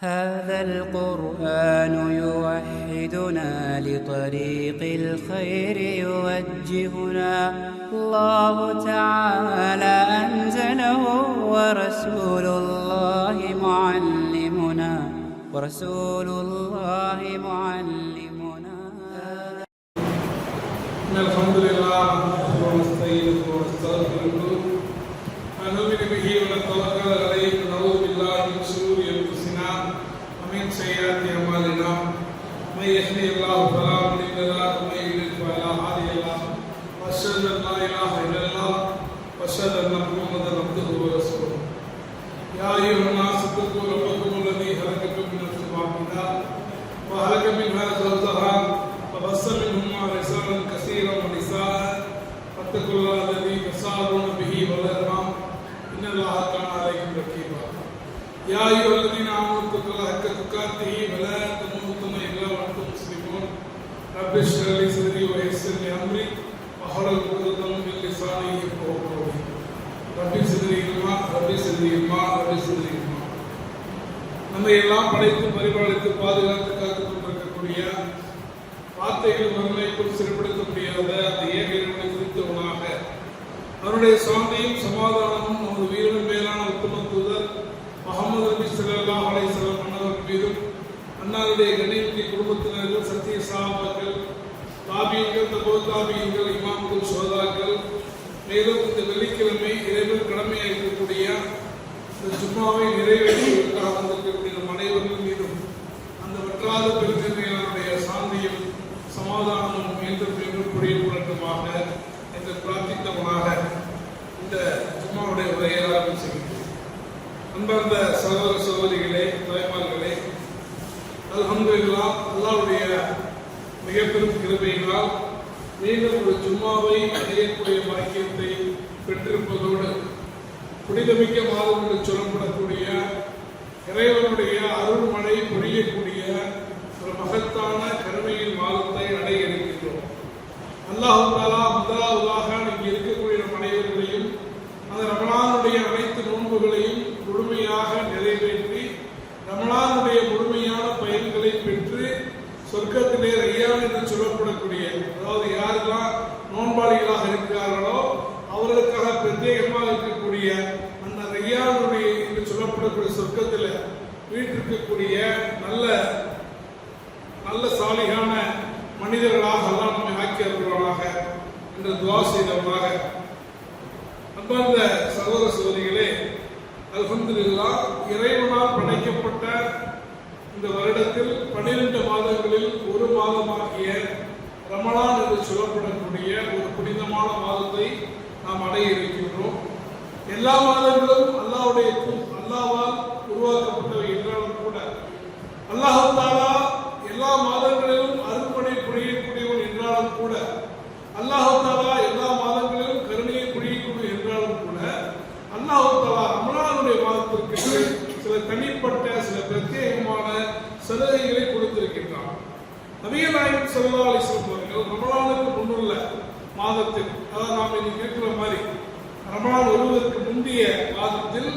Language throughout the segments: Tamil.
هذا القرآن يوحدنا لطريق الخير يوجهنا. الله تعالى أنزله ورسول الله معلمنا. ورسول الله معلمنا. الحمد لله ونستعينه ونستغفره. واتقوا الله الذي تساءلون به والأرحام إن الله كان عليكم رقيبا يا أيها الذين آمنوا اتقوا الله حق تقاته ولا تموتن إلا وأنتم مسلمون رب اشرح لي صدري ويسر لي أمري واحلل عقدة من لساني يفقهوا قولي رب صدري علما رب صدري علما رب صدري علما நம்மை எல்லாம் படைத்து பரிபாலித்து பாதுகாத்து காத்துக் கொண்டிருக்கக்கூடிய வார்த்தைகள் வரலைக்குள் சிறப்படுத்த முடியாத அந்த ஏக இறைவனை அவருடைய சாந்தியும் சமாதானமும் நமது வீரனும் மேலான உத்தம தூதர் முகமது நபி ஸல்லல்லாஹு அலைஹி வஸல்லம் அன்னவர் மீதும் அன்னாருடைய கண்ணியத்திய குடும்பத்தினர்கள் சத்திய சாபாக்கள் தாபியங்கள் தபோ தாபியங்கள் இமாம்கள் சோதாக்கள் மேலும் இந்த வெள்ளிக்கிழமை இறைவன் கடமையாக இருக்கக்கூடிய இந்த ஜும்மாவை நிறைவேற்றி வந்திருக்கக்கூடிய நம் அனைவர்கள் மீதும் அந்த வற்றாத பெருந்தன்மையானுடைய சாந்தியும் சமாதானமும் மீண்டும் மீண்டும் குடியிருப்பதற்குமாக என்று பிரார்த்தித்தவனாக இந்த ஜும்மாவுடைய உரையை ஆரம்பிச்சுகிறேன் அன்பார்ந்த சகோதர சகோதரிகளே தாய்மார்களே அல்ஹம்துலில்லா அல்லாஹ்வுடைய மிக பெரும் கிருபையினால் மீண்டும் ஒரு ஜும்மாவை அடையக்கூடிய பாக்கியத்தை பெற்றிருப்பதோடு புனிதமிக்க மாதம் என்று சொல்லப்படக்கூடிய இறைவனுடைய அருள்மழை பொழியக்கூடிய ஒரு மகத்தான கருணையின் மாதத்தை அடைய இருக்கின்றோம் அல்லாஹு தாலா முதலாவதாக இங்கே இருக்கக்கூடிய நம் அனைவர்களையும் அந்த ரமலானுடைய அனைத்து நோன்புகளையும் முழுமையாக நிறைவேற்றி ரமலானுடைய முழுமையான பயன்களை பெற்று சொர்க்கத்திலே ரையான் என்று சொல்லப்படக்கூடிய அதாவது யாரெல்லாம் நோன்பாளிகளாக இருக்கிறார்களோ அவர்களுக்காக பிரத்யேகமாக இருக்கக்கூடிய அந்த ரையானுடைய என்று சொல்லப்படக்கூடிய சொர்க்கத்தில் வீட்டிருக்கக்கூடிய நல்ல நல்ல சாலிகான மனிதர்களாக எல்லாம் நம்மை ஆக்கி அருள்வாராக என்று துவா செய்தவர்களாக அந்தந்த சகோதர சகோதரிகளே அல்ஹம்துலில்லா இறைவனால் படைக்கப்பட்ட இந்த வருடத்தில் பன்னிரண்டு மாதங்களில் ஒரு மாதமாகிய ரமணான் என்று சொல்லப்படக்கூடிய ஒரு புனிதமான மாதத்தை நாம் அடைய இருக்கின்றோம். எல்லா மாதங்களும் அல்லாவுடைய அல்லாவால் உருவாக்கப்பட்டவை என்றாலும் கூட அல்லாஹாலா எல்லா மாதங்களிலும் அருள்படை புரியக்கூடியவன் என்றாலும் கூட அல்லாஹாலா எல்லா மாதங்களிலும் கருணையை புரியக்கூடிய என்றாலும் கூட அல்லாஹாலா ரமணானுடைய மாதத்திற்கு சில தனி சலுகைகளை கொடுத்திருக்கின்றான் நபிகள் நாயகம் ஸல்லல்லாஹு அலைஹி அவர்கள் ரமலானுக்கு முன்னுள்ள மாதத்தில் அதாவது நாம் இன்னைக்கு இருக்கிற மாதிரி ரமலான் வருவதற்கு முந்தைய மாதத்தில்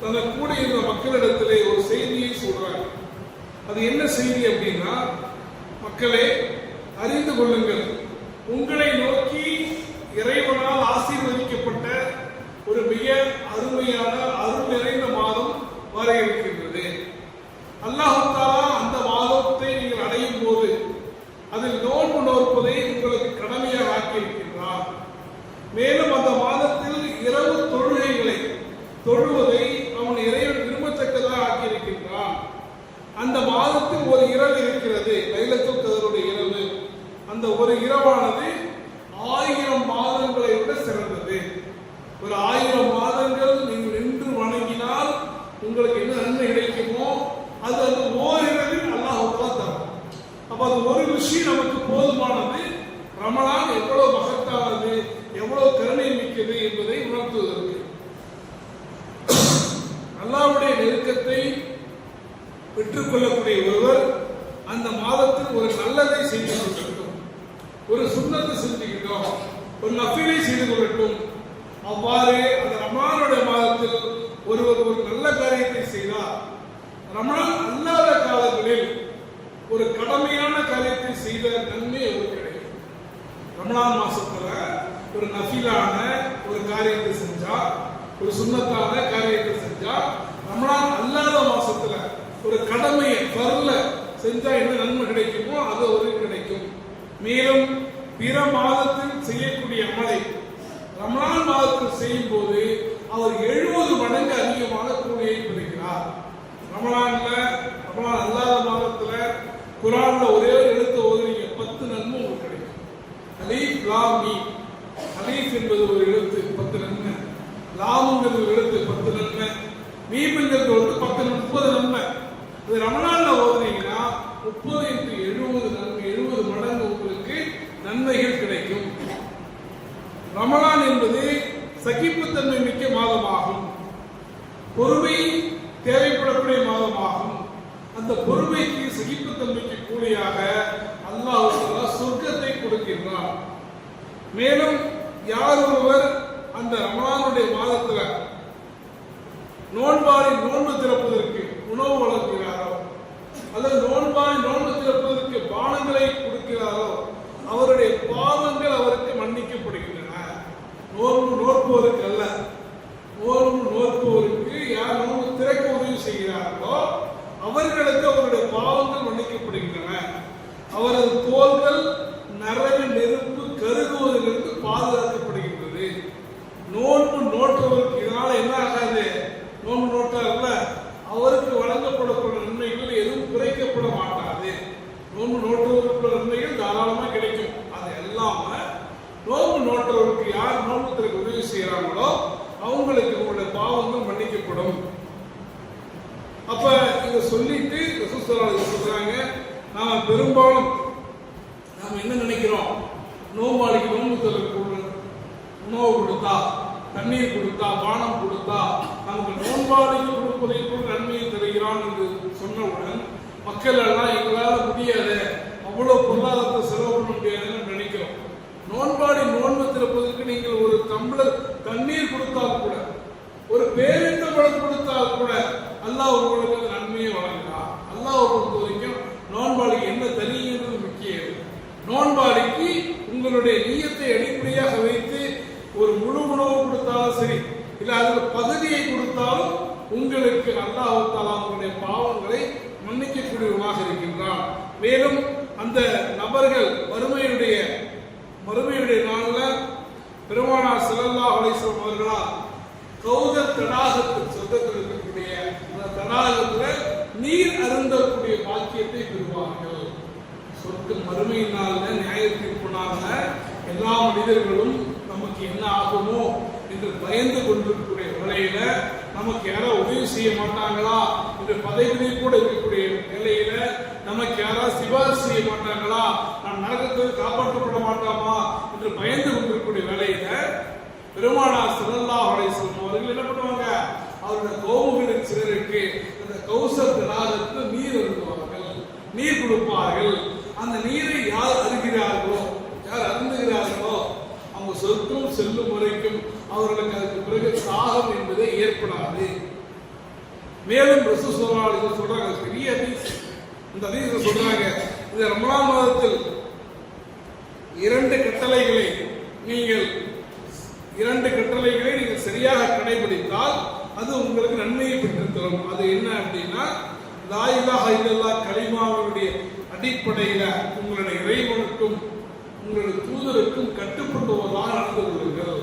தனக்கு கூட இருந்த மக்களிடத்திலே ஒரு செய்தியை சொல்றாங்க. அது என்ன செய்தி அப்படின்னா மக்களே அறிந்து கொள்ளுங்கள். உங்களை நோக்கி இறைவனால் ஆசீர்வதிக்கப்பட்ட ஒரு மிக அருமையான அருள் நிறைந்த மாதம் வர இருக்கின்றது அல்லாஹத்தாரா அந்த மாதத்தை நீங்கள் அடையும் போது அதில் நோன்பு நோற்பதை உங்களுக்கு கடமையாக ஆக்கியிருக்கின்றார். மேலும் அந்த மாதத்தில் இரவு தொழுகைகளை தொழுவதை அவன் இறைவன் விரும்பத்தக்கதாக ஆக்கியிருக்கின்றான். அந்த மாதத்தில் ஒரு இரவு இருக்கிறது லைலத்துல் கதருடைய இரவு. அந்த ஒரு இரவானது ஆயிரம் மாதங்களை விட சிறந்தது ஒரு ஆயிரம் மாதங்கள் நீங்கள் நின்று வணங்கினால் உங்களுக்கு என்ன நன்மை கிடைக்குமோ அது அந்த ஓரிரவில் அல்லாஹ் தரும் அப்ப அது ஒரு விஷயம் நமக்கு போதுமானது ரமலான் எவ்வளவு மகத்தானது எவ்வளவு கருணை மிக்கது என்பதை உணர்த்துவதற்கு அல்லாஹ்வுடைய நெருக்கத்தை பெற்றுக்கொள்ளக்கூடிய ஒருவர் அந்த மாதத்தில் ஒரு நல்லதை செய்து கொள்ளட்டும் ஒரு சுண்ணத்தை செஞ்சுக்கிட்டோம் ஒரு நஃபிலை செய்து கொள்ளட்டும் அவ்வாறு அந்த ரமலானுடைய மாதத்தில் ஒருவர் ஒரு நல்ல காரியத்தை செய்தார் ரமணான் அல்லாத காலங்களில் ஒரு கடமையான காரியத்தை செய்த நன்மை ஒரு கிடைக்கும் ரமணான் மாசத்துல ஒரு நஃபிலான ஒரு காரியத்தை செஞ்சா ஒரு சுண்ணத்தான காரியத்தை செஞ்சா ரமணான் அல்லாத மாசத்துல ஒரு கடமையை பரல செஞ்சா என்ன நன்மை கிடைக்குமோ அது ஒரு கிடைக்கும். மேலும் பிற மாதத்தில் செய்யக்கூடிய அமலை ரமணான் மாதத்தில் செய்யும் போது அவர் எழுபது மடங்கு அதிகமாக கூலியை பெறுகிறார். ரமணான்ல ரமணான் அல்லாத மாதத்துல குரான்ல ஒரே ஒரு எழுத்து ஓதுறீங்க பத்து நன்மை உங்களுக்கு கிடைக்கும். அலீஃப் லாமி அலீஃப் என்பது ஒரு எழுத்து. லாபங்கிறது ஒரு எழுத்து பத்து நன்மை மீம்ங்கிறது வந்து பத்து முப்பது நன்மை. இது ரமணால ஓதுனீங்கன்னா முப்பது இன்று எழுபது நன்மை எழுபது மடங்கு உங்களுக்கு நன்மைகள் கிடைக்கும். ரமணான் என்பது சகிப்புத்தன்மை மிக்க மாதமாகும். பொறுமை தேவைப்படக்கூடிய மாதமாகும். அந்த பொறுமைக்கு சகிப்புத்தன்மைக்கு கூலியாக அல்லாஹ் சொர்க்கத்தை கொடுக்கின்றான். மேலும் யார் ஒருவர் அந்த ரமணானுடைய மாதத்துல நோன்பாளி நோன்பு திறப்பதற்கு உணவு வழங்குகிறாரோ? அல்லது நோன்பாளி நோன்பு திறப்பதற்கு பானங்களை கொடுக்கிறாரோ? அவருடைய பாவங்கள் அவருக்கு மன்னிக்கப்படுகின்றன. நோன்பு நோற்பவருக்கு அல்ல. நோன்பு நோற்பவருக்கு யார் நோன்பு திறக்க உதவி செய்கிறார்களோ அவர்களுக்கு அவருடைய பாவங்கள் மன்னிக்கப்படுகின்றன. அவரது தோல்கள் நரக நெருப்பு கருகுவதிலிருந்து பாதுகாக்கப்படுகின்றது நோன்பு நோட்டவருக்கு இதனால என்ன ஆகாது நோன்பு நோட்டார்ல அவருக்கு வழங்கப்படக்கூடிய நன்மைகள் எதுவும் குறைக்கப்பட மாட்டாது நோன்பு நோட்டவருக்கு நன்மைகள் தாராளமாக கிடைக்கும். அது இல்லாமல் நோன்பு நோட்டவருக்கு யார் நோன்பத்திற்கு உதவி செய்யறாங்களோ அவங்களுக்கு உங்களுடைய பாவங்கள் மன்னிக்கப்படும். அப்ப இதை சொல்லிட்டு ரசூலுல்லாஹி சொல்றாங்க நாம பெரும்பாலும் நாம என்ன நினைக்கிறோம்? நோம்பாளிக்கு நோன்பு தொடர்பு உணவு கொடுத்தா தண்ணீர் கொடுத்தா பானம் கொடுத்தா நமக்கு நோன்பாளிக்கு கொடுப்பதை கூட நன்மையை தருகிறான் என்று சொன்னவுடன் மக்கள் எல்லாம் எங்களால் முடியாது. அவ்வளோ பொருளாதாரத்தை செலவு பண்ண முடியாதுன்னு நினைக்கிறோம். நோன்பாடி நோன்பு திறப்பதற்கு நீங்கள் ஒரு தம்பளர் தண்ணீர் கொடுத்தால் கூட ஒரு பேரிட்ட பழம் கொடுத்தால் கூட அல்லாஹ் உங்களுக்கு அந்த நன்மையை வழங்குகிறார். அல்லாஹ் பொறுத்த வரைக்கும் நோன்பாளிக்கு என்ன தெரியுங்கிறது முக்கியம். நோன்பாடிக்கு உங்களுடைய நீயத்தை அடிப்படையாக வைத்து ஒரு முழு உணவு கொடுத்தாலும் சரி இல்லை அதில் பகுதியை கொடுத்தாலும் உங்களுக்கு அல்லாஹ் அவங்களுடைய உங்களுடைய பாவங்களை மன்னிக்கக்கூடியவர்களாக இருக்கின்றார். மேலும் அந்த நபர்கள் வறுமையுடைய வறுமையுடைய நாளில் பெருமானார் ஸல்லல்லாஹு அலைஹி அவர்களால் கௌத கௌதர் தடாகத்தில் சொந்தத்தில் இருக்கக்கூடிய அந்த தடாகத்தில் நீர் அருந்தக்கூடிய பாக்கியத்தை பெறுவார்கள். சொர்க்க மறுமை நாள்ல நியாய எல்லா மனிதர்களும் நமக்கு என்ன ஆகுமோ என்று பயந்து கொண்டிருக்கக்கூடிய வேளையில நமக்கு யாரோ உதவி செய்ய மாட்டாங்களா? என்று பதவியிலே கூட இருக்கக்கூடிய நிலையில நமக்கு யாராவது சிபாரிசு செய்ய மாட்டாங்களா நான் நரகத்தில் காப்பாற்றப்பட மாட்டோமா? என்று பயந்து கொண்டிருக்கக்கூடிய வேலையில பெருமானார் ஸல்லல்லாஹு அலைஹி அவர்கள் என்ன பண்ணுவாங்க? அவருடைய கோபுகளின் சிலருக்கு அந்த கௌசர் தடாகத்தில் நீர் அருந்துவார்கள். நீர் கொடுப்பார்கள். அந்த நீரை யார் அருகிறார்களோ யார் அருந்துகிறார்களோ அவங்க சொத்தும் செல்லும் வரைக்கும் அவர்களுக்கு அதுக்கு பிறகு சாகம் என்பதே ஏற்படாது. மேலும் ரசூ சொல்றாங்க. சொல்றாங்க பெரிய அதிச இந்த ஹதீஸ்ல சொல்றாங்க. இந்த ரமலான் மாதத்தில் இரண்டு கட்டளைகளை நீங்கள் இரண்டு கட்டளைகளை நீங்கள் சரியாக கடைபிடித்தால் அது உங்களுக்கு நன்மையை பெற்றுத்தரும். அது என்ன அப்படின்னா லா இலாஹ இல்லல்லாஹ் அடிப்படையில உங்களுடைய இறைவனுக்கும் உங்களுடைய தூதருக்கும் கட்டுப்பட்டுவதாக நடந்து கொள்ளுங்கள்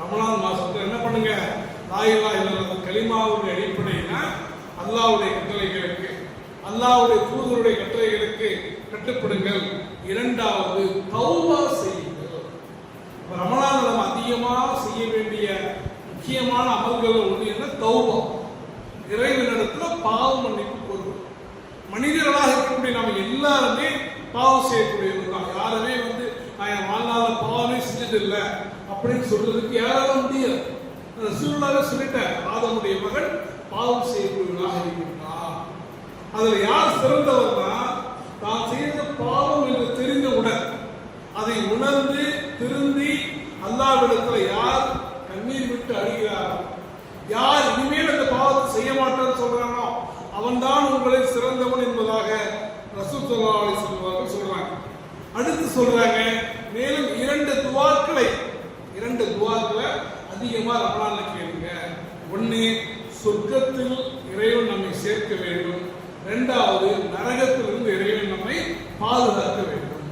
ரமலான் மாசத்துல என்ன பண்ணுங்க? லாயிலா இலாஹ கலிமாவுடைய அடிப்படையில அல்லாஹ்வுடைய கட்டளைகளுக்கு அல்லாஹ்வுடைய தூதருடைய கட்டளைகளுக்கு கட்டுப்படுங்கள். இரண்டாவது தௌபா செய்யுங்கள். அப்ப நம்ம அதிகமாக செய்ய வேண்டிய முக்கியமான அமல்கள் ஒன்று என்ன? தௌபம் இறைவனிடத்துல பாவம் மன்னிப்பு கோருவோம் மனிதர்களாக இருக்கக்கூடிய நாம் எல்லாருமே பாவம் செய்யக்கூடியவர்கள் தான். யாருமே வந்து நான் என் வாழ்நாள பாவமே செஞ்சது இல்லை அப்படின்னு சொல்றதுக்கு யாரால முடியாது. சூழலாக சொல்லிட்டார் ஆதமுடைய மகன் பாவம் செய்யக்கூடியவர்களாக இருக்கின்றார் அதுல யார் சிறந்தவர்னா தான் செய்த பாவம் என்று தெரிந்தவுடன் அதை உணர்ந்து திருந்தி அல்லாவிடத்தில் யார் கண்ணீர் விட்டு அழுகிறாரோ யார் இனிமேல் அந்த பாவத்தை செய்ய மாட்டான்னு சொல்றானோ அவன்தான் உங்களை சிறந்தவன் என்பதாக ரசூல் ஸல்லல்லாஹு அலைஹி சொல்றாங்க. அடுத்து சொல்றாங்க மேலும் இரண்டு துவாக்களை இரண்டு துவாக்களை அதிகமாக ரமலான்ல கேளுங்க. ஒன்று சொர்க்கத்தில் இறைவன் நம்மை சேர்க்க வேண்டும். இரண்டாவது நரகத்திலிருந்து இறைவன் நம்மை பாதுகாக்க வேண்டும்.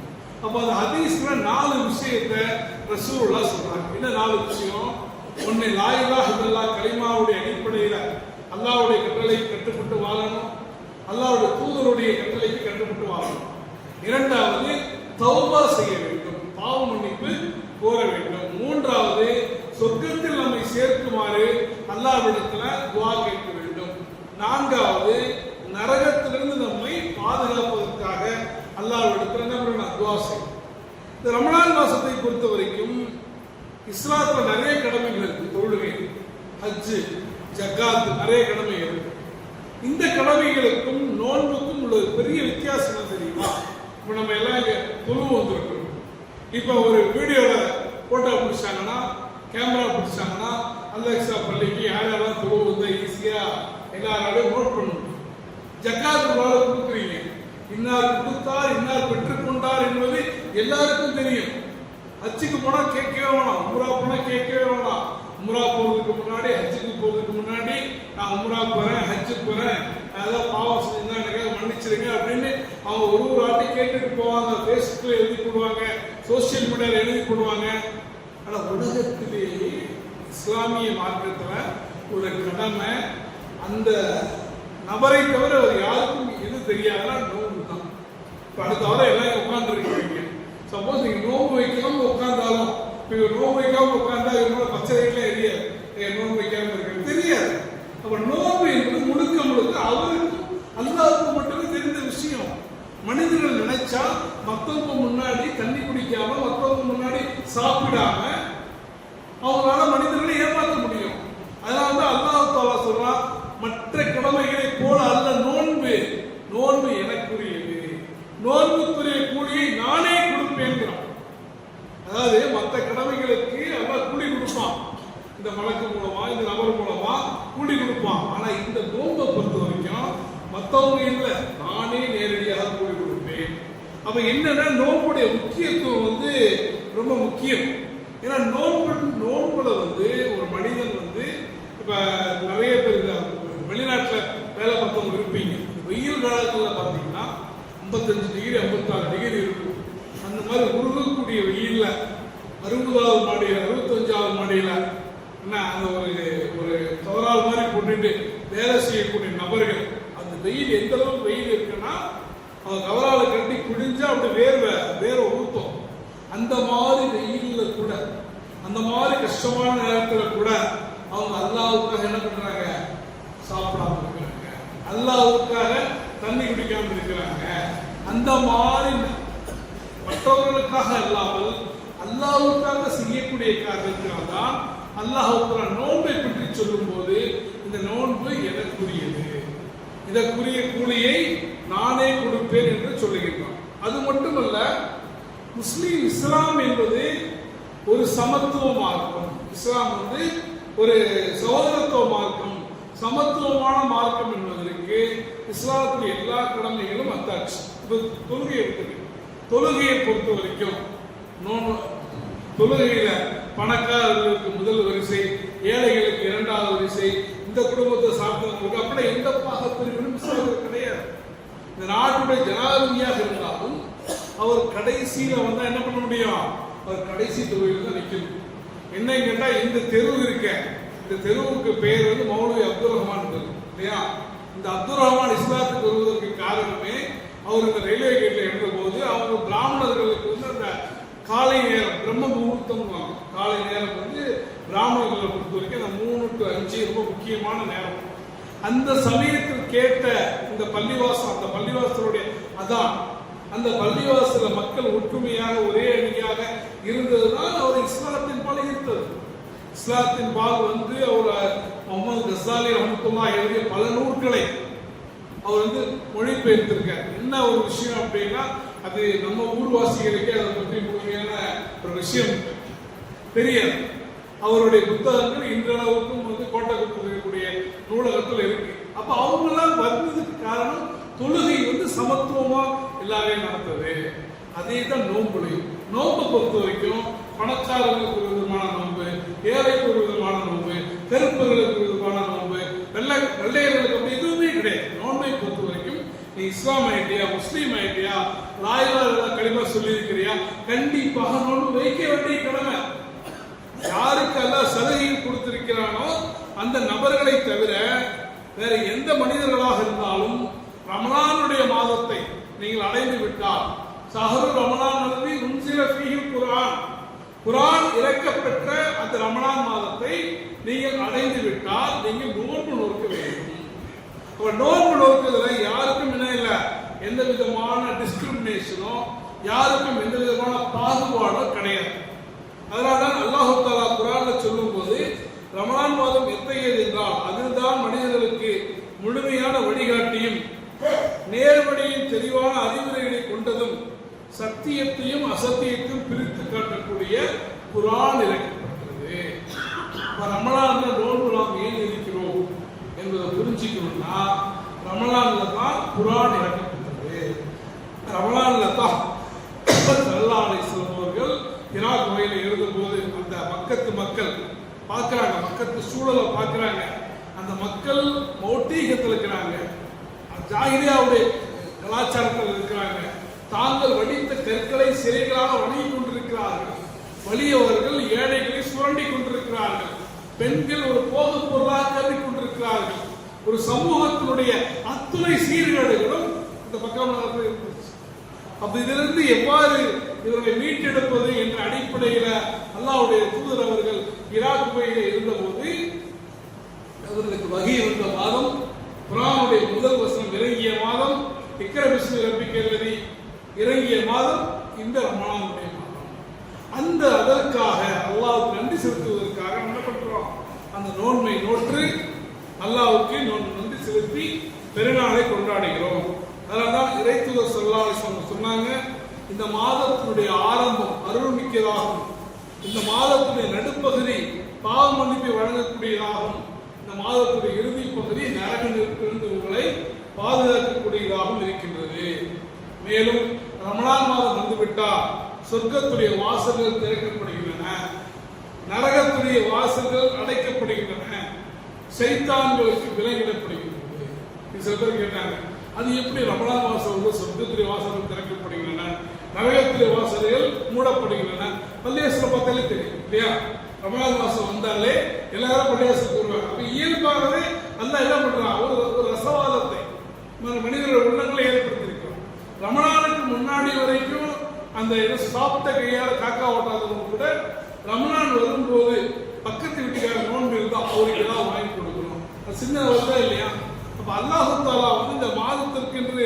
அப்போ அந்த ஹதீஸ்ல நாலு விஷயத்தை ரசூலுல்லா சொல்றாங்க. என்ன நாலு விஷயம்? ஒன்னு லாயிலா இல்லல்லா கலிமாவுடைய அடிப்படையில அல்லாவுடைய கட்டளைக்கு கட்டுப்பட்டு வாழணும். அல்லாவுடைய தூதருடைய கட்டளைக்கு கட்டுப்பட்டு வாழணும். இரண்டாவது தௌபா செய்ய வேண்டும். பாவ மன்னிப்பு கோர வேண்டும். மூன்றாவது சொர்க்கத்தில் நம்மை சேர்க்குமாறு அல்லாஹ்விடத்துல துவா கேட்க வேண்டும். நான்காவது நரகத்திலிருந்து நம்மை பாதுகாப்பதற்காக அல்லாஹ்விடத்துல என்ன துவா செய்யும் இந்த ரமணான் மாசத்தை பொறுத்த வரைக்கும் இஸ்லாத்துல நிறைய கடமைகள் இருக்கு. தொழுகை ஹஜ்ஜு ஜக்காத்து நிறைய கடமைகள் இருக்கு. இந்த கடமைகளுக்கும் நோன்புக்கும் உள்ள பெரிய வித்தியாசம் என்ன தெரியுமா? இப்போ நம்ம எல்லாம் இங்கே குழு வந்திருக்கிறோம். இப்போ ஒரு வீடியோவில் போட்டோ பிடிச்சாங்கன்னா கேமரா பிடிச்சாங்கன்னா அலெக்சா பள்ளிக்கு யார் யாரெல்லாம் குழு வந்து ஈஸியா எல்லாராலையும் நோட் பண்ண முடியும். ஜக்காத் கொடுக்குறீங்க. இன்னார் கொடுத்தார் இன்னார் பெற்றுக்கொண்டார் என்பது எல்லாருக்கும் தெரியும். ஹஜ்ஜுக்கு போனா கேட்கவே வேணாம். உம்ரா போனா கேட்கவே வேணாம். உம்ரா போறதுக்கு முன்னாடி ஹஜ்ஜுக்கு போறதுக்கு முன்னாடி நான் உம்ரா போறேன் ஹஜ்ஜுக்கு போறேன். நான் பாவம் செஞ்சா எனக்கு மன்னிச்சிருங்க அப்படின்னு அவங்க ஒரு ஒரு ஆட்டி கேட்டுட்டு போவாங்க. ஃபேஸ்புக்ல எழுதி போடுவாங்க. சோசியல் மீடியாவில் எழுதி போடுவாங்க. ஆனால் உலகத்திலேயே இஸ்லாமிய மார்க்கத்தில் உள்ள கடமை அந்த நபரை தவிர அவர் யாருக்கும் எது தெரியாதுன்னா நோன்பு தான். இப்போ அடுத்த வாரம் எல்லாம் உட்காந்துருக்கீங்க சப்போஸ் நீங்கள் நோன்பு வைக்காம உட்காந்தாலும் இப்போ நோன்பு வைக்காம உட்காந்தா இவங்களோட பச்சை லைட்ல எரியாது ஏன் நோன்பு வைக்காம இருக்கு தெரியாது. அப்போ நோன்பு என்பது முழுக்க முழுக்க அவருக்கும் அல்லாவுக்கும் மட்டுமே தெரிந்த விஷயம். மனிதர்கள் நினைச்சா மத்தவங்க முன்னாடி தண்ணி குடிக்காம மத்தவங்க முன்னாடி சாப்பிடாம அவங்களால மனிதர்களை ஏமாற்ற முடியும் அதனால தான் அல்லாஹ் தாலா சொல்றான் மற்ற கடமைகளை போல அல்ல நோன்பு நோன்பு எனக்குரியது நோன்புக்குரிய கூலியை நானே கொடுப்பேங்கிறான் அதாவது மற்ற கடமைகளுக்கு அல்லாஹ் கூலி கொடுப்பான் இந்த வழக்கு மூலமா இந்த நபர் மூலமா கூலி கொடுப்பான் ஆனா இந்த நோன்பை பொறுத்த வரைக்கும் மத்தவங்க இல்ல நானே நேரடியாக கூலி கொடுப்பேன் அப்ப என்னன்னா நோன்புடைய முக்கியத்துவம் வந்து ரொம்ப முக்கியம் ஏன்னா நோன்பு நோன்புல வந்து ஒரு மனிதன் வந்து இப்ப நிறைய பேர் இந்த வெளிநாட்டுல வேலை பார்த்தவங்க இருப்பீங்க வெயில் காலத்துல பாத்தீங்கன்னா 55 டிகிரி 56 டிகிரி இருக்கும் அந்த மாதிரி உருகக்கூடிய வெயில்ல அறுபதாவது மாடியில அறுபத்தஞ்சாவது மாடியில என்ன அந்த ஒரு ஒரு தவறால் மாதிரி போட்டுட்டு வேலை செய்யக்கூடிய நபர்கள் அந்த வெயில் எந்த அளவுக்கு வெயில் இருக்குன்னா அவங்க கவரால கட்டி குடிஞ்சா அப்படி வேர்வை வேர்வை ஊத்தும். அந்த மாதிரி வெயில்ல கூட அந்த மாதிரி கஷ்டமான நேரத்தில் கூட அவங்க அல்லாவுக்காக என்ன பண்றாங்க? சாப்பிடாம இருக்கிறாங்க. அல்லாவுக்காக தண்ணி குடிக்காம இருக்கிறாங்க. அந்த மாதிரி மற்றவர்களுக்காக இல்லாமல் அல்லாவுக்காக செய்யக்கூடிய காரணத்தினால் தான் அல்லாஹ் நோன்பை பற்றி சொல்லும்போது இந்த நோன்பு எனக்குரியது இதற்குரிய கூலியை நானே கொடுப்பேன் என்று சொல்லுகின்றான். அது மட்டுமல்ல முஸ்லீம் இஸ்லாம் என்பது ஒரு சமத்துவ மார்க்கம் இஸ்லாம் வந்து ஒரு சகோதரத்துவ மார்க்கம் சமத்துவமான மார்க்கம் என்பதற்கு இஸ்லாத்துடைய எல்லா கடமைகளும் அத்தாட்சி. இப்போ தொழுகை இருக்குது தொழுகையை பொறுத்த வரைக்கும் நோன்பு பணக்காரர்களுக்கு முதல் வரிசை ஏழைகளுக்கு இரண்டாவது வரிசை இந்த குடும்பத்தை சாப்பிட்டவங்களுக்கு அப்படி எந்த பாகப்பிரிவினும் இஸ்லாமில் கிடையாது. இந்த நாட்டுடைய ஜனாதிபதியாக இருந்தாலும் அவர் கடைசியில் வந்தால் என்ன பண்ண முடியும்? அவர் கடைசி தொகுதியில் தான் நிற்கணும் என்ன கேட்டால் இந்த தெரு இருக்க. இந்த தெருவுக்கு பெயர் வந்து மௌலவி அப்துல் ரஹ்மான் தெரு இல்லையா? இந்த அப்துல் ரஹ்மான் இஸ்லாத்துக்கு வருவதற்கு காரணமே அவர் இந்த ரயில்வே கேட்டில் இருந்த போது அவங்க பிராமணர்களுக்கு வந்து அந்த காலை நேரம் பிரம்ம முகூர்த்தம் காலை நேரம் வந்து பிராமணர்களை பொறுத்த வரைக்கும் அந்த மூணு டு அஞ்சு ரொம்ப முக்கியமான நேரம். அந்த சமயத்தில் கேட்ட இந்த பள்ளிவாசம் அந்த பள்ளிவாசலுடைய அதான் அந்த பள்ளிவாசல மக்கள் ஒற்றுமையாக ஒரே அணியாக இருந்ததுதான் அவர் இஸ்லாத்தின் பால் ஈர்த்தது. இஸ்லாத்தின் பால் வந்து அவர் முகமது கசாலி ரஹமத்துல்லா எழுதிய பல நூல்களை அவர் வந்து மொழிபெயர்த்திருக்கார். என்ன ஒரு விஷயம் அப்படின்னா அது நம்ம ஊர்வாசிகளுக்கே அதை பற்றி முழுமையான ஒரு விஷயம் தெரியாது. அவருடைய புத்தகங்கள் இன்றளவுக்கும் வந்து கோட்டை இருக்கக்கூடிய நூலகத்தில் இருக்கு. அப்ப அவங்க எல்லாம் வந்ததுக்கு காரணம் தொழுகை வந்து சமத்துவமா எல்லாரையும் நடந்தது அதே தான் நோம்புலையும் நோன்பை பொறுத்த வரைக்கும் பணக்காரர்களுக்கு ஒரு விதமான நோன்பு ஏழைக்கு ஒரு விதமான நோன்பு கருப்பர்களுக்கு ஒரு விதமான நோன்பு வெள்ளை வெள்ளையர்களுக்கு அப்படி எதுவுமே கிடையாது. நோன்பை பொறுத்த வரைக்கும் நீ இஸ்லாம் ஆயிட்டியா முஸ்லீம் ஆயிட்டியா ராயலா களிமா சொல்லியிருக்கிறியா கண்டிப்பாக நோன்பு வைக்க வேண்டிய கடமை. யாருக்கு அல்லாஹ் சலுகைகள் கொடுத்திருக்கிறானோ அந்த நபர்களை தவிர வேற எந்த மனிதர்களாக இருந்தாலும் ரமணானுடைய மாதத்தை நீங்கள் அடைந்து விட்டால் சஹரு ரமணான் நபி குரான் ஃபீஹில் குர்ஆன் இறக்கப்பெற்ற அந்த ரமணான் மாதத்தை நீங்கள் அடைந்து விட்டால் நீங்கள் நோன்பு நோக்க வேண்டும். நோன்பு நோக்குறதுல யாருக்கும் என்ன இல்லை. எந்த விதமான டிஸ்கிரிமினேஷனோ யாருக்கும் எந்த விதமான பாகுபாடோ கிடையாது. அதனால்தான் அல்லாஹு தாலா குரான்ல சொல்லும்போது ரமலான் மாதம் எத்தகையது என்றால் அதுதான் மனிதர்களுக்கு முழுமையான வழிகாட்டியும் நேர்வழியின் தெளிவான அறிவுரைகளை கொண்டதும் சத்தியத்தையும் அசத்தியத்தையும் பிரித்து காட்டக்கூடிய குரான் இறக்கப்பட்டது இப்ப ரமலான்ல நோன்பு நாம் ஏன் இருக்கிறோம் என்பதை புரிஞ்சுக்கணும்னா ரமலான்ல தான் குரான் இறக்கப்பட்டது ரமலான்ல தான் சல்லா அலிஸ்லாம் அவர்கள் இராக் வகையில் எழுதும்போது அந்த மக்கத்து மக்கள் பார்க்குறாங்க. மக்கத்து சூழலை பார்க்குறாங்க. அந்த மக்கள் மௌட்டீகத்தில் இருக்கிறாங்க. ஜாகிரியாவுடைய கலாச்சாரத்தில் இருக்கிறாங்க. தாங்கள் வடித்த கற்களை சிறைகளாக வணங்கி கொண்டிருக்கிறார்கள். வலியவர்கள் ஏழைகளை சுரண்டி கொண்டிருக்கிறார்கள். பெண்கள் ஒரு போது பொருளாக கருதி கொண்டிருக்கிறார்கள். ஒரு சமூகத்தினுடைய அத்துணை சீர்கேடுகளும் இந்த பக்கம் இருந்துச்சு அப்ப இதிலிருந்து எவ்வாறு இவர்களை மீட்டெடுப்பது என்ற அடிப்படையில அல்லாவுடைய தூதர் அவர்கள் ஈராக் போயில இருந்தபோது அவர்களுக்கு வகை இருந்த மாதம் குரானுடைய முதல் வசனம் இறங்கிய மாதம் இக்கரவிஷ்ணு நம்பிக்கை இறங்கிய மாதம் இந்த ரமணானுடைய மாதம். அந்த அதற்காக அல்லாவுக்கு நன்றி செலுத்துவதற்காக என்ன பண்றோம்? அந்த நோன்மை நோற்று அல்லாவுக்கு நன்றி செலுத்தி பெருநாளை கொண்டாடுகிறோம். அதனால்தான் இறைத்துவ சொல்லாலை சொன்னாங்க இந்த மாதத்தினுடைய ஆரம்பம் அருள்மிக்கதாகும். இந்த மாதத்துடைய நடுப்பகுதி பாவ மன்னிப்பை வழங்கக்கூடியதாகும். இந்த மாதத்துடைய இறுதி பகுதி நரக உங்களை பாதுகாக்கக்கூடியதாகவும் இருக்கின்றது. மேலும் ரமணான் மாதம் வந்துவிட்டால் சொர்க்கத்துடைய வாசல்கள் திறக்கப்படுகின்றன. நரகத்துடைய வாசல்கள் அடைக்கப்படுகின்றன. சைத்தான்களுக்கு விலங்கிடப்படுகின்றது சில பேர் கேட்டாங்க அது எப்படி ரமணான் மாசம் வந்து சொர்க்கத்துடைய வாசல்கள் திறக்கப்படுகின்றன? நகரத்திலே வாசல்கள் மூடப்படுகின்றன. பள்ளியாசில பார்த்தாலே தெரியும் இல்லையா? ரமலான் மாசம் வந்தாலே எல்லாரும் பள்ளியாசலுக்கு வருவாங்க அப்ப இயல்பாகவே அல்ல என்ன பண்றான் ஒரு ஒரு ரசவாதத்தை மனிதர்கள் உள்ளங்களை ஏற்படுத்தியிருக்கிறோம் ரமணானுக்கு முன்னாடி வரைக்கும் அந்த இது சாப்பிட்ட கையால் காக்கா ஓட்டாதவங்க கூட ரமணான் வரும்போது பக்கத்து வீட்டுக்கார நோன்பு இருந்தால் அவருக்கு ஏதாவது வாங்கி கொடுக்கணும். அது சின்ன வருதா இல்லையா? அப்ப அல்லாஹு தாலா வந்து இந்த மாதத்திற்கு என்று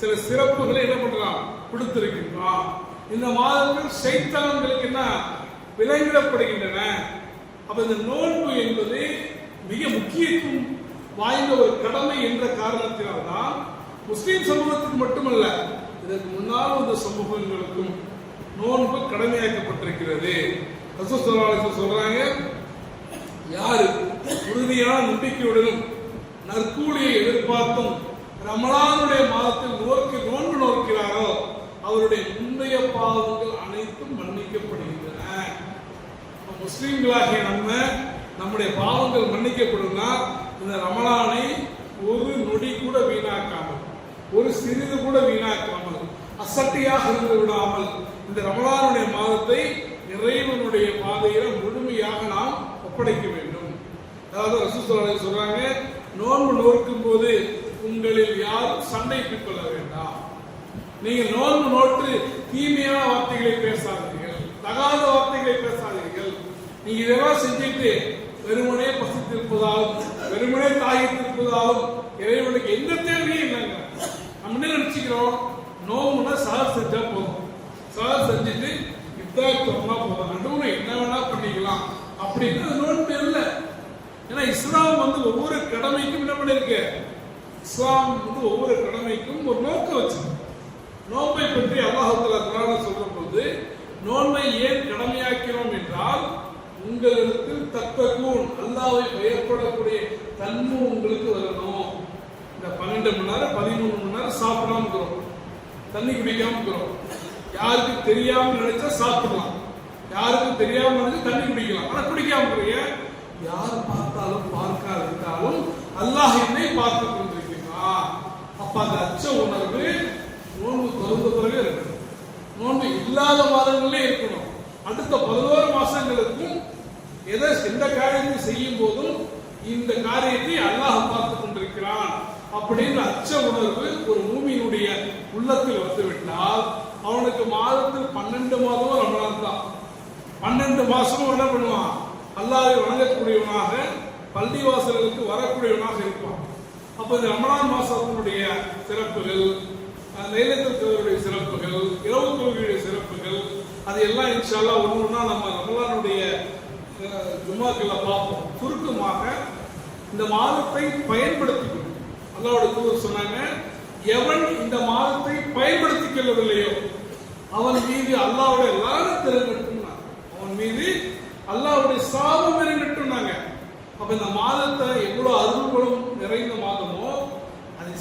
சில சிறப்புகளை என்ன பண்றான்? கொடுத்திருக்கின்றான் இந்த மாதங்கள் சைத்தான்களுக்கு என்ன விலங்கிடப்படுகின்றன அப்ப இந்த நோன்பு என்பது மிக முக்கியத்துவம் வாய்ந்த ஒரு கடமை என்ற காரணத்தினால்தான் முஸ்லீம் சமூகத்துக்கு மட்டுமல்ல இதற்கு முன்னால் வந்த சமூகங்களுக்கும் நோன்பு கடமையாக்கப்பட்டிருக்கிறது. ரசூல் சொல்றாங்க யாரு உறுதியான நம்பிக்கையுடனும் நற்கூலியை எதிர்பார்த்தும் ரமலானுடைய மாதத்தில் நோக்கி நோன்பு நோக்கிறாரோ அவருடைய முந்தைய பாவங்கள் அனைத்தும் மன்னிக்கப்படுகின்றன. முஸ்லீம்களாகிய நம்ம நம்முடைய பாவங்கள் மன்னிக்கப்படும்னா இந்த ரமலானை ஒரு நொடி கூட வீணாக்காமல் ஒரு சிறிது கூட வீணாக்காமல் அசட்டையாக இருந்து விடாமல் இந்த ரமலானுடைய மாதத்தை இறைவனுடைய பாதையில முழுமையாக நாம் ஒப்படைக்க வேண்டும். அதாவது ரசூசலாலை சொல்றாங்க நோன்பு நோக்கும் போது உங்களில் யாரும் சண்டைக்கு கொள்ள வேண்டாம். நீங்கள் நோன்பு நோட்டு தீமையான வார்த்தைகளை பேசாதீர்கள் தகாத வார்த்தைகளை பேசாதீர்கள். நீங்க இதெல்லாம் செஞ்சுட்டு வெறுமனே பசித்திருப்பதாலும் வெறுமனே தாகித்திருப்பதாலும் இறைவனுக்கு எந்த தேவையும் இல்லைங்க. நம்ம என்ன நினைச்சுக்கிறோம்? நோம்புனா சார் செஞ்சா போதும். சார் செஞ்சுட்டு இஃப்தார் சொன்னா போதும். நடுவுல என்ன வேணா பண்ணிக்கலாம். அப்படின்னு நோன்பு இல்லை. ஏன்னா இஸ்லாம் வந்து ஒவ்வொரு கடமைக்கும் என்ன பண்ணிருக்கு? இஸ்லாம் வந்து ஒவ்வொரு கடமைக்கும் ஒரு நோக்கம் வச்சு நோன்பை பற்றி அல்லாஹுத்தலா குரான சொல்லும் போது நோன்பை ஏன் கடமையாக்கிறோம் என்றால் உங்களுக்கு தத்தக்கூன் அல்லாவை பயப்படக்கூடிய தன்மை உங்களுக்கு வரணும். இந்த பன்னெண்டு மணி நேரம் பதிமூணு மணி நேரம் சாப்பிடாம இருக்கிறோம். தண்ணி குடிக்காம இருக்கிறோம். யாருக்கு தெரியாம நினைச்சா சாப்பிடலாம். யாருக்கும் தெரியாம நினைச்சா தண்ணி குடிக்கலாம். ஆனா குடிக்காம இருக்கிறீங்க. யார் பார்த்தாலும் பார்க்காவிட்டாலும் அல்லாஹ் என்னை பார்த்து கொண்டிருக்கீங்களா அப்ப அந்த அச்ச உணர்வு நோன்பு தகுந்த பிறகு இருக்கணும். நோன்பு இல்லாத மாதங்களே இருக்கணும். அடுத்த பதினோரு மாசங்களுக்கும் எதை எந்த காரியத்தை செய்யும் போதும் இந்த காரியத்தை அல்லாஹ் பார்த்து கொண்டிருக்கிறான் அப்படின்ற அச்ச உணர்வு ஒரு மூமியினுடைய உள்ளத்தில் வந்துவிட்டால் அவனுக்கு மாதத்தில் பன்னெண்டு மாதமும் ரமலான் தான். பன்னெண்டு மாசமும் என்ன பண்ணுவான்? அல்லாவை வணங்கக்கூடியவனாக பள்ளிவாசல்களுக்கு வரக்கூடியவனாக இருப்பான். அப்போ இந்த ரமலான் மாசத்தினுடைய சிறப்புகள் லைலத்துடைய சிறப்புகள் இரவு தொழுகையுடைய சிறப்புகள் அது எல்லாம் இன்ஷால்லா ஒன்று ஒன்றா நம்ம ரமலானுடைய அஹ், ஜும்மாக்களை பார்ப்போம். சுருக்கமாக இந்த மாதத்தை பயன்படுத்திக்கணும் அல்லாவோட தூதர் சொன்னாங்க எவன் இந்த மாதத்தை பயன்படுத்திக் கொள்ளவில்லையோ அவன் மீது அல்லாவுடைய எல்லாரும் திறங்கட்டும் அவன் மீது அல்லாவுடைய சாபம் இறங்கட்டும்னாங்க அப்ப இந்த மாதத்தை எவ்வளவு அருள்களும் நிறைந்த மாதமோ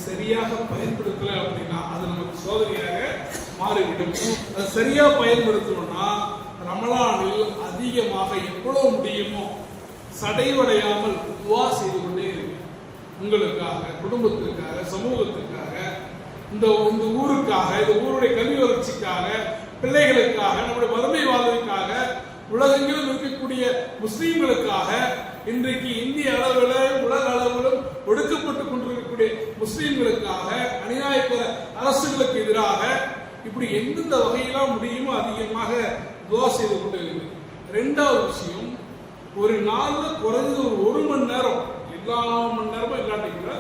சரியாக பயன்படுத்தல அப்படின்னா அது நமக்கு சோதனையாக மாறிவிடும். அதை சரியா பயன்படுத்தணும்னா ரமலானில் அதிகமாக எவ்வளவு முடியுமோ சடைவடையாமல் துவா செய்து கொண்டே இருக்கும் உங்களுக்காக குடும்பத்திற்காக சமூகத்திற்காக இந்த இந்த ஊருக்காக இந்த ஊருடைய கல்வி வளர்ச்சிக்காக பிள்ளைகளுக்காக நம்முடைய வறுமை வாழ்வுக்காக உலகெங்கிலும் இருக்கக்கூடிய முஸ்லீம்களுக்காக இன்றைக்கு இந்திய அளவில் உலக அளவிலும் ஒடுக்கப்பட்டு கொண்டிருக்கக்கூடிய முஸ்லீம்களுக்காக அநியாயக்கர அரசுகளுக்கு எதிராக இப்படி எந்தெந்த வகையெல்லாம் முடியுமோ அதிகமாக துவா செய்து கொண்டிருக்கிறது. ரெண்டாவது விஷயம் ஒரு நாளில் குறைஞ்சது ஒரு ஒரு மணி நேரம் எல்லா மணி நேரமும் இல்லாட்டிங்கள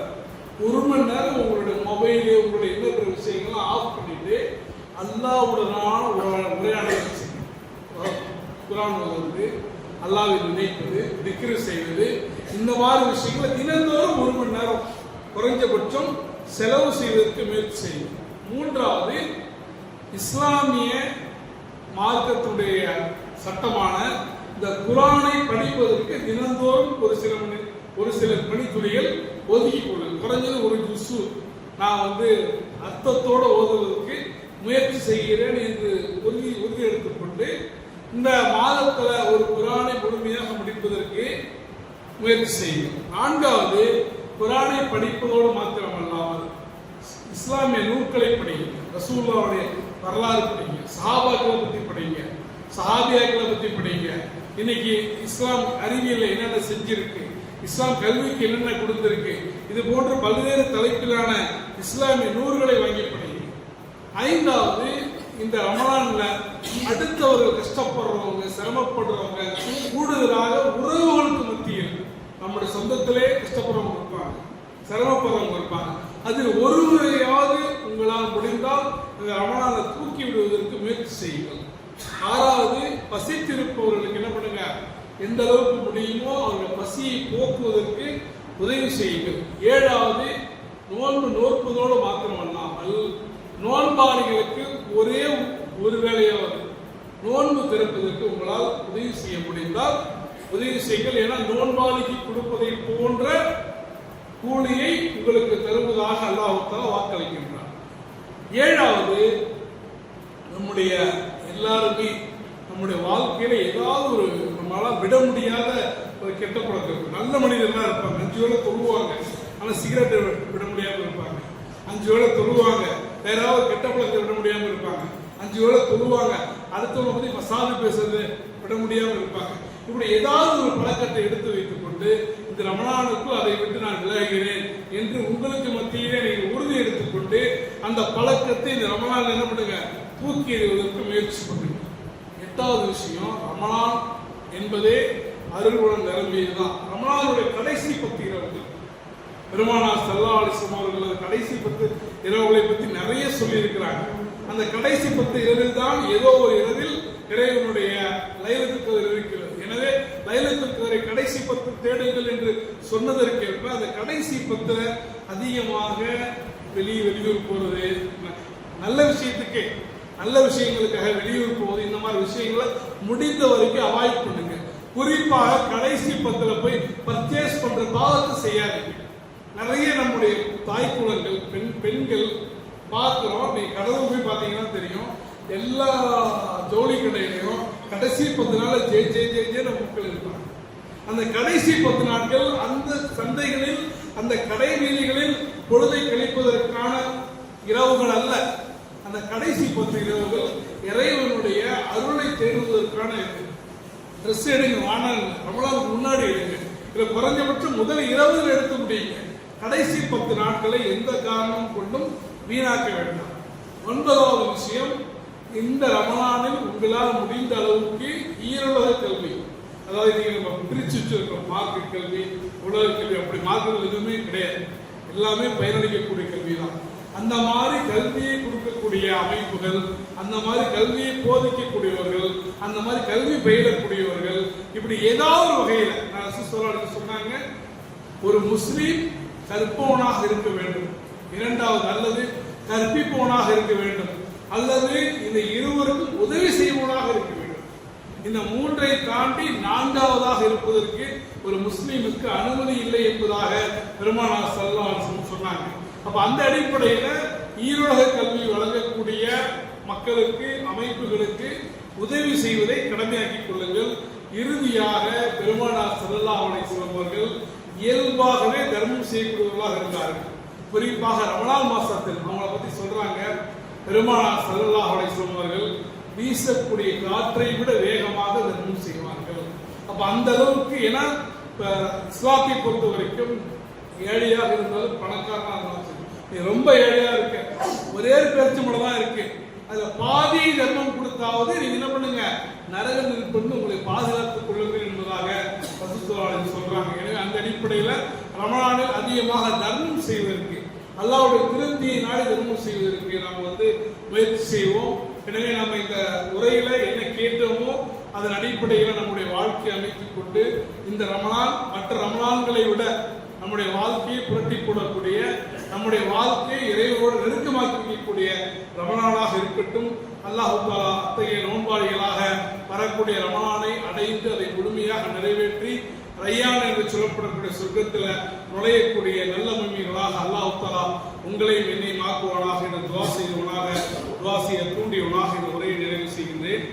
ஒரு மணி நேரம் உங்களுடைய மொபைலு உங்களுடைய இன்னொரு விஷயங்கள்லாம் ஆஃப் பண்ணிட்டு அல்லாவுடனான உர- உரையாடல் குரான் வந்து அல்லாவை நினைப்பது திக்ரு செய்வது இந்த மாதிரி விஷயங்களை தினந்தோறும் ஒரு மணி நேரம் குறைஞ்சபட்சம் செலவு செய்வதற்கு முயற்சி செய்யும். மூன்றாவது இஸ்லாமிய மார்க்கத்துடைய சட்டமான இந்த குரானை படிப்பதற்கு தினந்தோறும் ஒரு சில மணி ஒரு சில மணித்துளிகள் ஒதுக்கி கொள்ளுங்கள். குறைஞ்சது ஒரு ஜுசு நான் வந்து அர்த்தத்தோடு ஓதுவதற்கு முயற்சி செய்கிறேன் என்று உறுதி உறுதி எடுத்துக்கொண்டு இந்த மாதத்தில் ஒரு குரானை முழுமையாக முடிப்பதற்கு முயற்சி செய்யும் நான்காவது குரானை படிப்பதோடு மாத்திரமல்லாமல் இஸ்லாமிய நூல்களை படிங்க ரசூல்லாவுடைய வரலாறு படிங்க சஹாபாக்களை பத்தி படிங்க சஹாபியாக்களை பற்றி படிங்க இன்னைக்கு இஸ்லாம் அறிவியல் என்னென்ன செஞ்சிருக்கு? இஸ்லாம் கல்விக்கு என்னென்ன கொடுத்திருக்கு? இது போன்ற பல்வேறு தலைப்பிலான இஸ்லாமிய நூல்களை வாங்கி படிங்க ஐந்தாவது இந்த ரமலான்ல அடுத்தவர்கள் கஷ்டப்படுறவங்க சிரமப்படுறவங்க கூடுதலாக உறவுகளுக்கு மத்தியில் நம்முடைய சொந்தத்திலே கஷ்டப்படுறவங்க சிரமப்படுறவங்க இருப்பாங்க அதில் ஒரு முறையாவது உங்களால் முடிந்தால் இந்த தூக்கி விடுவதற்கு முயற்சி செய்யுங்கள். ஆறாவது பசித்திருப்பவர்களுக்கு என்ன பண்ணுங்க? எந்த அளவுக்கு முடியுமோ அவங்க பசியை போக்குவதற்கு உதவி செய்யுங்கள். ஏழாவது நோன்பு நோற்பதோடு மாத்திரமல்லாமல் நோன்பாளிகளுக்கு ஒரே ஒரு வேலையாவது நோன்பு திறப்பதற்கு உங்களால் உதவி செய்ய முடிந்தால் உதவி செய்யுங்கள். ஏன்னா நோன்பாளிக்கு கொடுப்பதை போன்ற கூலியை உங்களுக்கு தருவதாக அல்லாஹால வாக்களிக்கின்றார் ஏழாவது நம்முடைய எல்லாருமே நம்முடைய வாழ்க்கையில ஏதாவது ஒரு நம்மளால விட முடியாத ஒரு கெட்ட பழக்கம் இருக்கும் நல்ல மனிதர்களா இருப்பாங்க. அஞ்சு வேளை தொழுவாங்க. ஆனா சிகரெட் விட முடியாம இருப்பாங்க. அஞ்சு வேளை தொழுவாங்க. வேறாவது கெட்ட பழக்கத்தை விட முடியாம இருப்பாங்க. அஞ்சு வேளை தொழுவாங்க. அடுத்தவங்க பத்தி மசாலு பேசுறது விட முடியாம இருப்பாங்க. இப்படி ஏதாவது ஒரு பழக்கத்தை எடுத்து வைத்துக் கொண்டு இந்த ரமணானுக்குள் அதை விட்டு நான் விலகுகிறேன் என்று உங்களுக்கு மத்தியிலே நீங்கள் உறுதி எடுத்துக்கொண்டு அந்த பழக்கத்தை இந்த ரமணான் என்ன பண்ணுங்க? தூக்கி எறிவதற்கு முயற்சி பண்ணுங்க. எட்டாவது விஷயம் ரமணான் என்பதே அருள்குணம் நிரம்பியதுதான். ரமணானுடைய கடைசி பத்து இரவு பெருமானார் சல்லா அலிஸ்லாம் அவர்கள் கடைசி பத்து இரவுகளை பற்றி நிறைய சொல்லியிருக்கிறாங்க. அந்த கடைசி பத்து இரவில் தான் ஏதோ ஒரு இரவில் இறைவனுடைய லைவத்துக்கு இருக்கிறது எனவே லைலத்துக்கு வரை கடைசி பத்து தேடுங்கள் என்று சொன்னதற்கேற்ப அந்த கடைசி பத்துல அதிகமாக வெளியே வெளியூர் போறது நல்ல விஷயத்துக்கே நல்ல விஷயங்களுக்காக வெளியூர் போவது இந்த மாதிரி விஷயங்களை முடிந்த வரைக்கும் அவாய்ட் பண்ணுங்க. குறிப்பாக கடைசி பத்துல போய் பர்ச்சேஸ் பண்ற பாவத்தை செய்யாதீங்க. நிறைய நம்முடைய தாய் குலங்கள் பெண் பெண்கள் பார்க்கிறோம். நீ கடவுள் போய் பார்த்தீங்கன்னா தெரியும். எல்லா ஜோலி கடையிலையும் கடைசி பத்து நாள் ஜே ஜே ஜே ஜெய் மக்கள் இருப்பாங்க. அந்த கடைசி பத்து நாட்கள் அந்த சந்தைகளில் அந்த கடை வீதிகளில் பொழுதை கழிப்பதற்கான இரவுகள் அல்ல. அந்த கடைசி பத்து இரவுகள் இறைவனுடைய அருளை தேடுவதற்கான ட்ரெஸ் எடுங்க வானால் ரமலானுக்கு முன்னாடி எடுங்க. இதுல குறைஞ்சபட்சம் முதல் இரவு எடுத்து முடியுங்க. கடைசி பத்து நாட்களை எந்த காரணம் கொண்டும் வீணாக்க வேண்டாம். ஒன்பதாவது விஷயம் இந்த ரமலானில் உங்களால் முடிந்த அளவுக்கு ஈருலக கல்வி அதாவது நீங்கள் நம்ம பிரிச்சு வச்சிருக்கோம் மார்க்கு கல்வி உலக கல்வி அப்படி மார்க்குகள் எதுவுமே கிடையாது. எல்லாமே பயனளிக்கக்கூடிய கல்வி தான் அந்த மாதிரி கல்வியை கொடுக்கக்கூடிய அமைப்புகள் அந்த மாதிரி கல்வியை போதிக்கக்கூடியவர்கள் அந்த மாதிரி கல்வி பயிலக்கூடியவர்கள் இப்படி ஏதாவது ஒரு வகையில நான் சிஸ்டரோட சொன்னாங்க ஒரு முஸ்லீம் கற்பவனாக இருக்க வேண்டும். இரண்டாவது அல்லது கற்பிப்பவனாக இருக்க வேண்டும். அல்லது இந்த இருவருக்கும் உதவி செய்வனாக இருக்க வேண்டும். இந்த மூன்றை தாண்டி நான்காவதாக இருப்பதற்கு ஒரு முஸ்லீமுக்கு அனுமதி இல்லை என்பதாக பெருமானா சல்லாஹ் சொன்னாங்க. அப்ப அந்த அடிப்படையில ஈரோக கல்வி வழங்கக்கூடிய மக்களுக்கு அமைப்புகளுக்கு உதவி செய்வதை கடமையாக்கிக் கொள்ளுங்கள். இறுதியாக பெருமானார் சல்லல்லாஹு அலைஹி அவர்கள் இயல்பாகவே தர்மம் செய்யக்கூடியவர்களாக இருந்தார்கள். குறிப்பாக ரமணா மாசத்தில் அவங்கள பத்தி சொல்றாங்க. பெருமானார் சல்லல்லாஹு அலைஹி அவர்கள் வீசக்கூடிய காற்றை விட வேகமாக தர்மம் செய்வார்கள். அப்ப அந்த அளவுக்கு ஏன்னா இஸ்லாத்தை பொறுத்த வரைக்கும் ஏழையாக இருந்தாலும் பணக்காரனாக இருந்தாலும் நீ ரொம்ப ஏழையா இருக்க ஒரே பேச்சு மட்டும் தான் இருக்கு. அதுல பாதி தர்மம் கொடுத்தாவது நீங்க என்ன பண்ணுங்க? நரக நெருப்பிலிருந்து உங்களை பாதுகாத்துக் கொள்ளுங்கள் என்பதாக பசுத்தோராளர் சொல்றாங்க. எனவே அந்த அடிப்படையில ரமணானில் அதிகமாக தர்மம் செய்வதற்கு அல்லாவுடைய திருப்தியை நாடி தர்மம் செய்வதற்கு நாம் வந்து முயற்சி செய்வோம். எனவே நம்ம இந்த உரையில என்ன கேட்டோமோ அதன் அடிப்படையில் நம்முடைய வாழ்க்கையை அமைத்துக் கொண்டு இந்த ரமணான் மற்ற ரமணான்களை விட நம்முடைய வாழ்க்கையை புரட்டி போடக்கூடிய நம்முடைய வாழ்க்கையை இறைவனோடு நெருக்கமாக்கி வைக்கக்கூடிய ரமணானாக இருக்கட்டும். அல்லாஹு தாலா அத்தகைய நோன்பாளிகளாக வரக்கூடிய ரமணானை அடைந்து அதை முழுமையாக நிறைவேற்றி ரையான் என்று சொல்லப்படக்கூடிய சொர்க்கத்தில் நுழையக்கூடிய நல்ல மம்மிகளாக அல்லாஹு உங்களையும் என்னையும் ஆக்குவானாக என்று துவா செய்தவனாக துவா செய்ய தூண்டியவனாக இந்த உரையை நிறைவு செய்கின்றேன்.